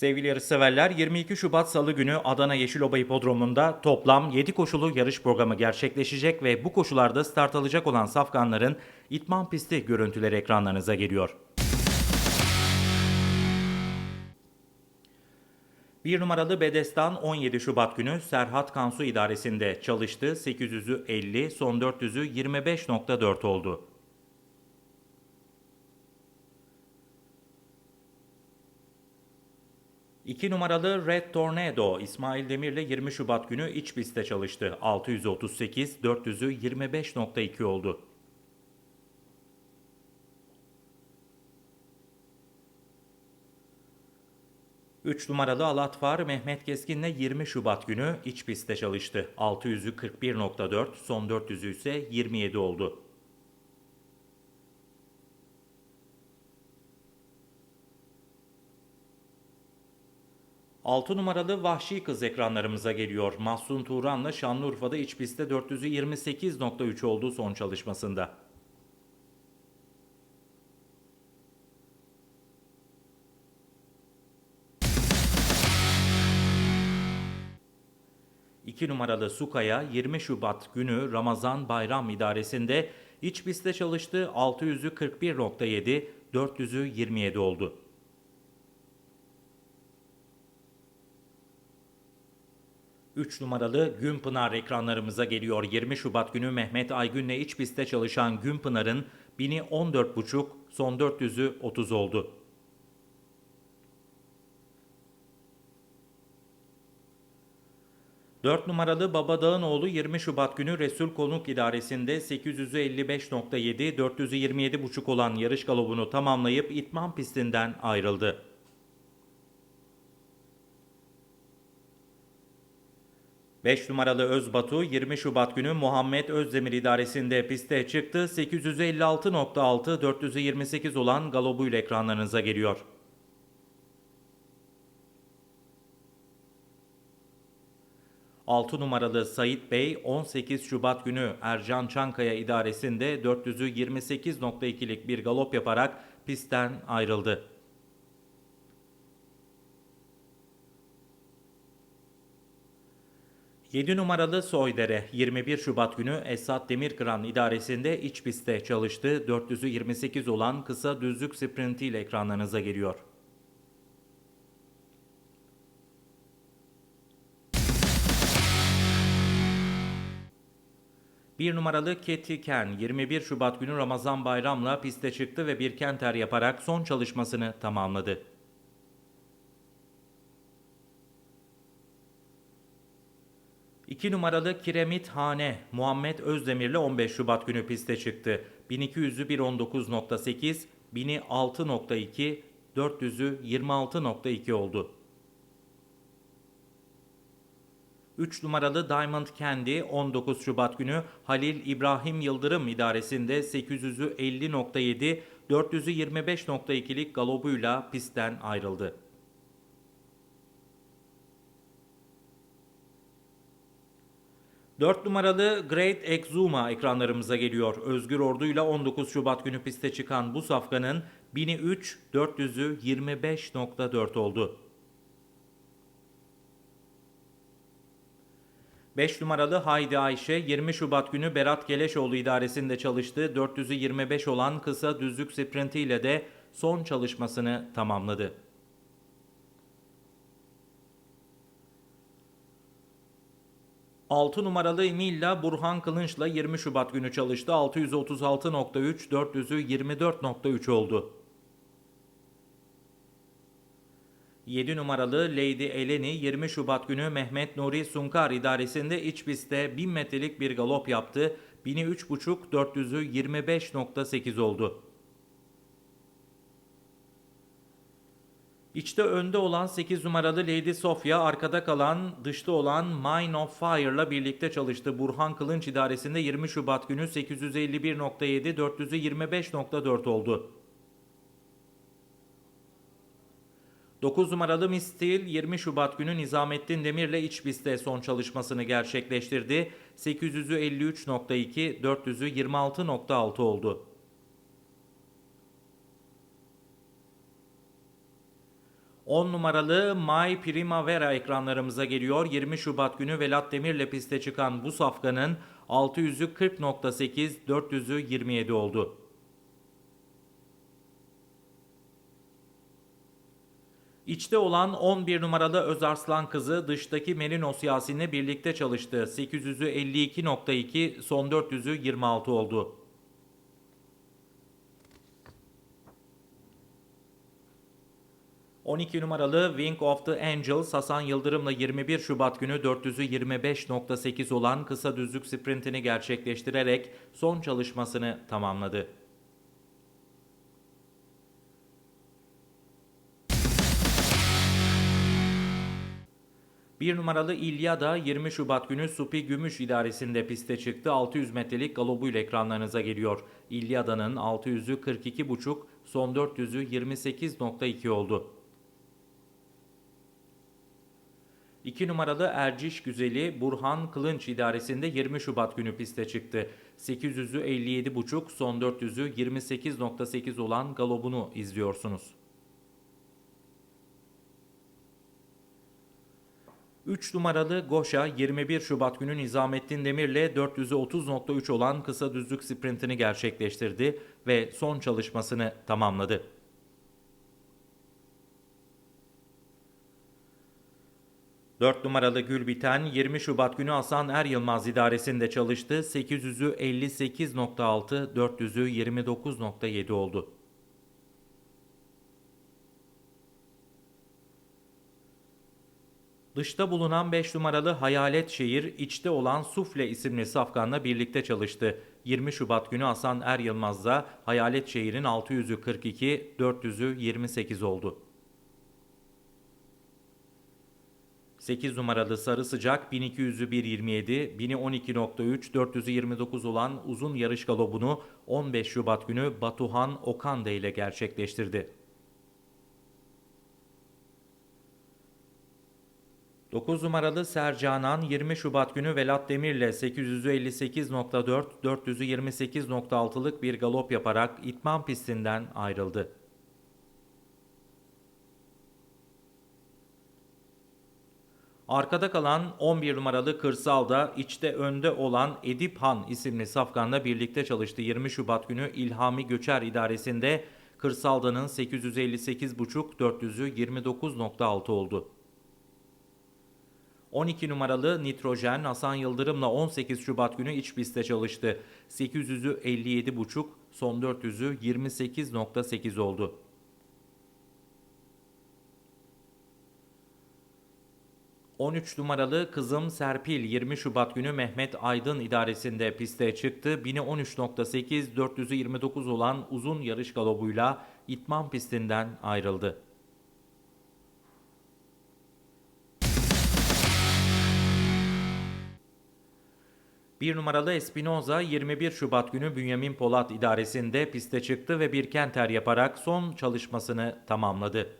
Sevgili yarışseverler 22 Şubat Salı günü Adana Yeşiloba Hipodromu'nda toplam 7 koşulu yarış programı gerçekleşecek ve bu koşularda start alacak olan safkanların itman pisti görüntüleri ekranlarınıza geliyor. Bir numaralı Bedestan 17 Şubat günü Serhat Kansu idaresinde çalıştı. 800'ü 50, son 400'ü 25.4 oldu. İki numaralı Red Tornado İsmail Demir'le 20 Şubat günü iç pistte çalıştı. 638, 400'ü 25.2 oldu. Üç numaralı Alatfar Mehmet Keskin'le 20 Şubat günü iç pistte çalıştı. 600'ü 41.4, son 400'ü ise 27 oldu. 6 numaralı Vahşi Kız ekranlarımıza geliyor. Mahsun Turan'la Şanlıurfa'da iç pistte 400'ü 28.3 oldu son çalışmasında. İki numaralı Sukaya 20 Şubat günü Ramazan Bayram idaresinde iç pistte çalıştı 600'ü 41.7, 400'ü 27 oldu. 3 numaralı Günpınar ekranlarımıza geliyor. 20 Şubat günü Mehmet Aygün'le iç pistte çalışan Günpınar'ın 1000'i 14.5, son 400'ü 30 oldu. Dört numaralı Babadağ'ın oğlu 20 Şubat günü Resul Konuk idaresinde 855.7, 427.5 olan yarış galobunu tamamlayıp itman pistinden ayrıldı. 5 numaralı Özbatu 20 Şubat günü Muhammed Özdemir idaresinde piste çıktı. 856.6 428 olan galobuyla ekranlarınıza geliyor. Altı numaralı Sait Bey 18 Şubat günü Ercan Çankaya idaresinde 400'ü 28.2'lik bir galop yaparak pistten ayrıldı. 7 numaralı Soydere 21 Şubat günü Esat Demirkıran idaresinde iç pistte çalıştı. 400'ü 28 olan kısa düzlük sprinti ile ekranlarınıza geliyor. Bir numaralı Keti Ken 21 Şubat günü Ramazan Bayram'la piste çıktı ve bir kenter yaparak son çalışmasını tamamladı. 2 numaralı Kiremit Hane Muhammed Özdemir'le 15 Şubat günü piste çıktı. 1200'ü 1.19.8, 1000'i 6.2, 400'ü 26.2 oldu. 3 numaralı Diamond Candy 19 Şubat günü Halil İbrahim Yıldırım idaresinde 800'ü 50.7, 400'ü 25.2'lik galobuyla pistten ayrıldı. 4 numaralı Great Exuma ekranlarımıza geliyor. Özgür Ordu ile 19 Şubat günü piste çıkan bu safkanın 1000'i 3, 400'ü 25.4 oldu. 5 numaralı Haydi Ayşe 20 Şubat günü Berat Geleşoğlu idaresinde çalıştı. 400'ü 25 olan kısa düzlük sprintiyle de son çalışmasını tamamladı. 6 numaralı Emilla Burhan Kılınç'la 20 Şubat günü çalıştı. 636.3, 400'ü 24.3 oldu. 7 numaralı Lady Eleni 20 Şubat günü Mehmet Nuri Sunkar idaresinde iç pistte 1000 metrelik bir galop yaptı. 1000'i 3.5, 400'ü 25.8 oldu. İçte önde olan 8 numaralı Lady Sofia, arkada kalan dışta olan Mine of Fire'la birlikte çalıştı. Burhan Kılınç idaresinde 20 Şubat günü 851.7, 400'ü 25.4 oldu. 9 numaralı Mistil 20 Şubat günü Nizamettin Demir'le iç pistte son çalışmasını gerçekleştirdi. 800'ü 53.2, 400'ü 26.6 oldu. 10 numaralı My Primavera ekranlarımıza geliyor. 20 Şubat günü Velat Demir'le piste çıkan bu safkanın 600'ü 40.8, 400'ü 27 oldu. İçte olan 11 numaralı Özarslan kızı dıştaki Merinos Yasin'le birlikte çalıştı. 800'ü 52.2, son 400'ü 26 oldu. ...12 numaralı Wing of the Angels Hasan Yıldırım'la 21 Şubat günü 400'ü 25.8 olan kısa düzlük sprintini gerçekleştirerek son çalışmasını tamamladı. Bir numaralı İlya da 20 Şubat günü Supi Gümüş idaresinde piste çıktı. 600 metrelik galobuyla ekranlarınıza geliyor. İlyada'nın 600'ü 42,5, son 400'ü 28.2 oldu. 2 numaralı Erciş Güzeli Burhan Kılınç idaresinde 20 Şubat günü piste çıktı. 800'ü 57,5, son 400'ü 28.8 olan galobunu izliyorsunuz. 3 numaralı Goşa 21 Şubat günü Nizamettin Demir'le 400'ü 30.3 olan kısa düzlük sprintini gerçekleştirdi ve son çalışmasını tamamladı. Dört numaralı Gülbiten 20 Şubat günü Hasan Er Yılmaz idaresinde çalıştı. 800'ü 58.6, 400'ü 29.7 oldu. Dışta bulunan 5 numaralı Hayalet Şehir, içte olan Sufle isimli safkanla birlikte çalıştı. 20 Şubat günü Hasan Er Yılmaz'da Hayalet Şehir'in 600'ü 42, 400'ü 28 oldu. 8 numaralı Sarı Sıcak 1200'ü 1.27, 1012.3, 429 olan uzun yarış galobunu 15 Şubat günü Batuhan Okande ile gerçekleştirdi. 9 numaralı Sercanan 20 Şubat günü Velat Demir'le 858.4, 428.6'lık bir galop yaparak itman pistinden ayrıldı. Arkada kalan 11 numaralı Kırsal'da içte önde olan Edip Han isimli safkanla birlikte çalıştı. 20 Şubat günü İlhami Göçer idaresinde Kırsal'danın 858.5 400'ü 29.6 oldu. 12 numaralı Nitrojen Hasan Yıldırım'la 18 Şubat günü iç pistte çalıştı. 800'ü 57.5, son 400'ü 28.8 oldu. ...13 numaralı kızım Serpil 20 Şubat günü Mehmet Aydın idaresinde piste çıktı. 1013.8, 429 olan uzun yarış galobuyla itman pistinden ayrıldı. Bir numaralı Espinoza 21 Şubat günü Bünyamin Polat idaresinde piste çıktı ve bir kenter yaparak son çalışmasını tamamladı.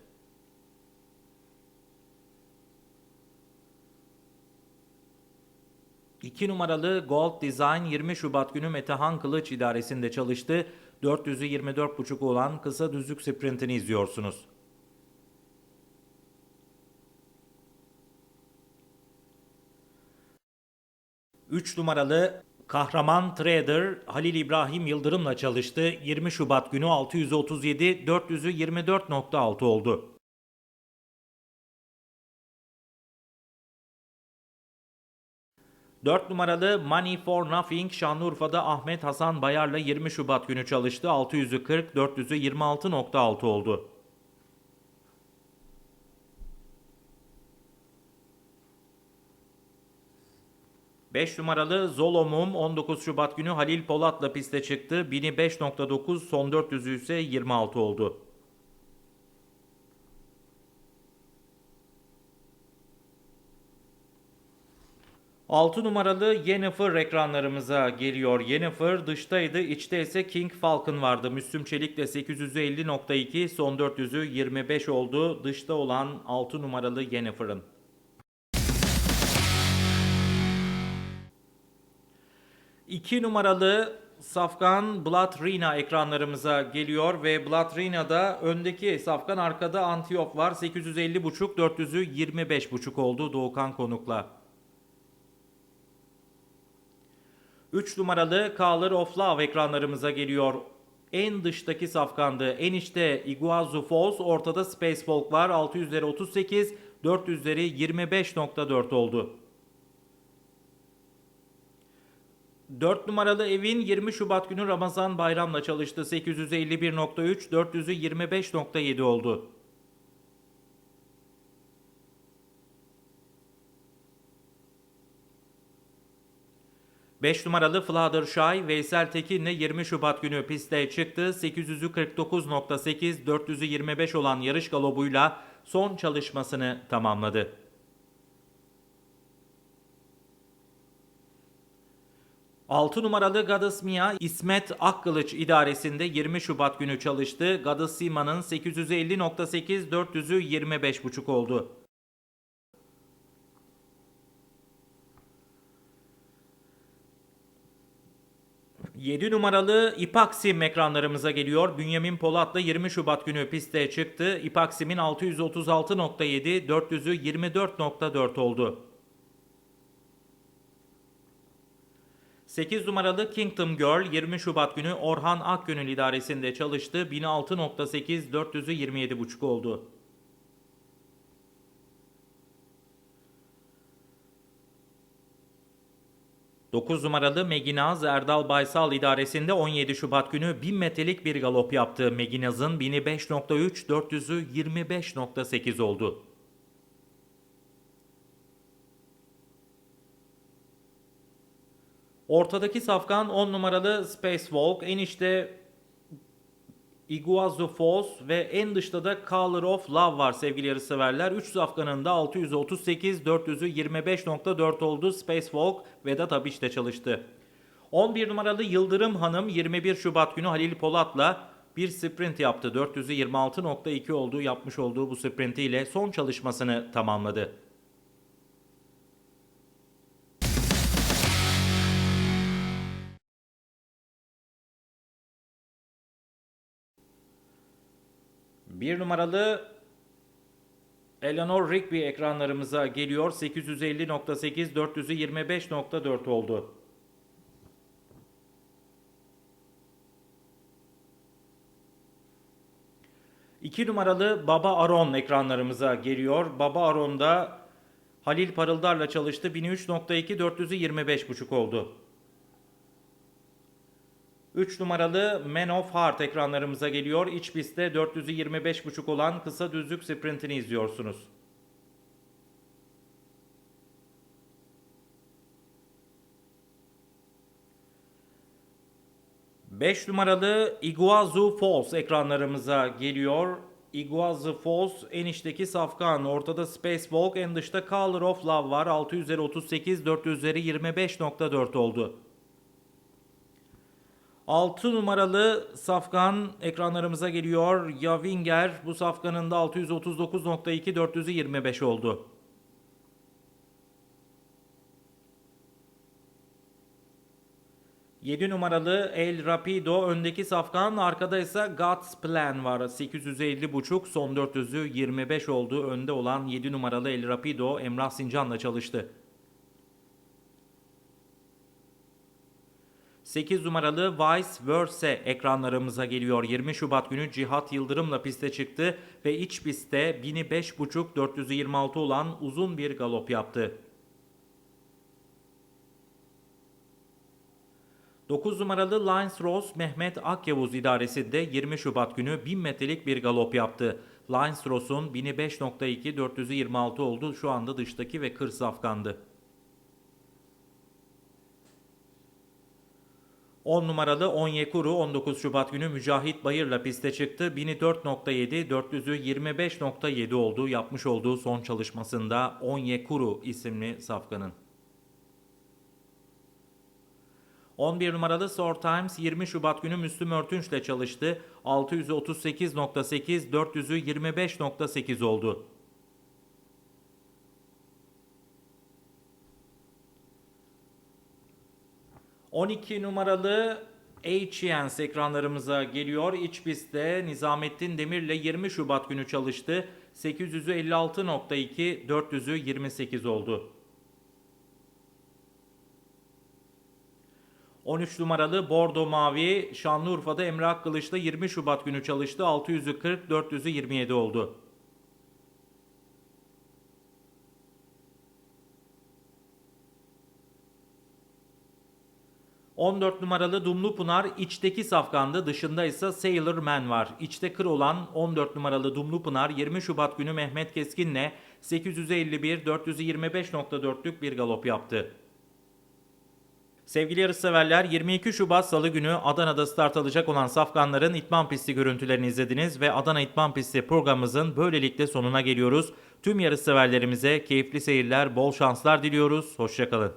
İki numaralı Gold Design 20 Şubat günü Metehan Kılıç idaresinde çalıştı. 400'ü 24.5 olan kısa düzlük sprintini izliyorsunuz. 3 numaralı Kahraman Trader Halil İbrahim Yıldırım'la çalıştı. 20 Şubat günü 637, 400'ü 24.6 oldu. Dört numaralı Money for Nothing Şanlıurfa'da Ahmet Hasan Bayar'la 20 Şubat günü çalıştı. 600'ü 40, 400'ü 26.6 oldu. 5 numaralı Zolomum 19 Şubat günü Halil Polat'la piste çıktı. 1000'i 5.9 son 400'ü ise 26 oldu. Altı numaralı Yennefer ekranlarımıza geliyor. Yennefer dıştaydı, içte ise King Falcon vardı. Müslüm Çelik de 850.2, son 400'ü 25 oldu. Dışta olan 6 numaralı Yennefer'ın. 2 numaralı Safkan Blatrina ekranlarımıza geliyor ve Blatrina'da öndeki Safkan arkada Antiyop var. 850.5 400'ü 25.5 oldu Doğukan Konuk'la. 3 numaralı Color of Love ekranlarımıza geliyor. En dıştaki safkandı. En içte Iguazu Falls, ortada Space Folk var. 600'leri 38, 400'leri 25.4 oldu. 4 numaralı evin 20 Şubat günü Ramazan bayramla çalıştı. 851.3, 400'ü 25.7 oldu. Beş numaralı Fluttershy Veysel Tekin'le 20 Şubat günü piste çıktı. 800'ü 49.8, 400'ü 25 olan yarış galobuyla son çalışmasını tamamladı. 6 numaralı Gadas Mia İsmet Akkılıç idaresinde 20 Şubat günü çalıştı. Gadas Sima'nın 850.8 400'ü 25.5 oldu. 7 numaralı İpaksim ekranlarımıza geliyor. Bünyamin Polat'la 20 Şubat günü piste çıktı. İpaksim'in 636.7, 400'ü 24.4 oldu. 8 numaralı Kingdom Girl 20 Şubat günü Orhan Akgün'ün idaresinde çalıştı. 1006.8 400'ü 27.5 oldu. Dokuz numaralı Meginaz Erdal Baysal idaresinde 17 Şubat günü 1000 metrelik bir galop yaptı. Meginaz'ın 1000'i 5.3, 400'ü 25.8 oldu. Ortadaki safkan 10 numaralı Space Walk. Iguazu Falls ve en dışta da Color of Love var sevgili yarışseverler. 3 safkanın da 638, 400'ü 25.4 oldu. Space Walk Vedat Abiş çalıştı. 11 numaralı Yıldırım Hanım 21 Şubat günü Halil Polat'la bir sprint yaptı. 400'ü 26.2 olduğu yapmış olduğu bu sprintiyle son çalışmasını tamamladı. Bir numaralı Eleanor Rigby ekranlarımıza geliyor. 850.8, 400'ü 25.4 oldu. İki numaralı Baba Aron ekranlarımıza geliyor. Baba Aron'da Halil Parıldar'la çalıştı. 1003.2, 400'ü 25.5 oldu. 3 numaralı Man of Heart ekranlarımıza geliyor. İç pistte 400'ü 25.5 olan kısa düzlük sprintini izliyorsunuz. Beş numaralı Iguazu Falls ekranlarımıza geliyor. Iguazu Falls en içteki safkan, ortada Space Walk, en dışta Color of Love var. 600'leri 38, 400'leri 25.4 oldu. 6 numaralı safkan ekranlarımıza geliyor. Yavinger bu safkanın da 639.2 400'ü 25 oldu. Yedi numaralı El Rapido öndeki safkan arkada ise God's Plan var 850.5 son 400'ü 25 oldu önde olan 7 numaralı El Rapido Emrah Sincan'la çalıştı. 8 numaralı Vice Versa ekranlarımıza geliyor. 20 Şubat günü Cihat Yıldırım'la piste çıktı ve iç pistte 1000'i 5.5 426 olan uzun bir galop yaptı. 9 numaralı Lines Rose Mehmet Akyavuz idaresinde 20 Şubat günü 1000 metrelik bir galop yaptı. Lines Rose'un 1000'i 5.2 400'ü 26 oldu. Şu anda dıştaki ve kır safkandı. 10 numaralı Onyekuru 19 Şubat günü Mücahit Bayır'la piste çıktı. 1004.7, 400'ü 25.7 oldu. Yapmış olduğu son çalışmasında Onyekuru isimli safkanın. 11 numaralı Sor Times 20 Şubat günü Müslüm Örtünç'le çalıştı. 638.8, 400'ü 25.8 oldu. 12 numaralı HNS ekranlarımıza geliyor. İç pistte Nizamettin Demir'le 20 Şubat günü çalıştı. 800'ü 56.2, 400'ü 28 oldu. 13 numaralı Bordo Mavi Şanlıurfa'da Emre Akkılıç'la 20 Şubat günü çalıştı. 600'ü 40, 400'ü 27 oldu. ...14 numaralı Dumlu Pınar içteki safkanda dışında ise Sailor Man var. İçte kır olan 14 numaralı Dumlu Pınar 20 Şubat günü Mehmet Keskin'le 851 425.4'lük bir galop yaptı. Sevgili yarışseverler 22 Şubat Salı günü Adana'da start alacak olan safkanların itman pisti görüntülerini izlediniz ve Adana İtman Pisti programımızın böylelikle sonuna geliyoruz. Tüm yarışseverlerimize keyifli seyirler, bol şanslar diliyoruz. Hoşçakalın.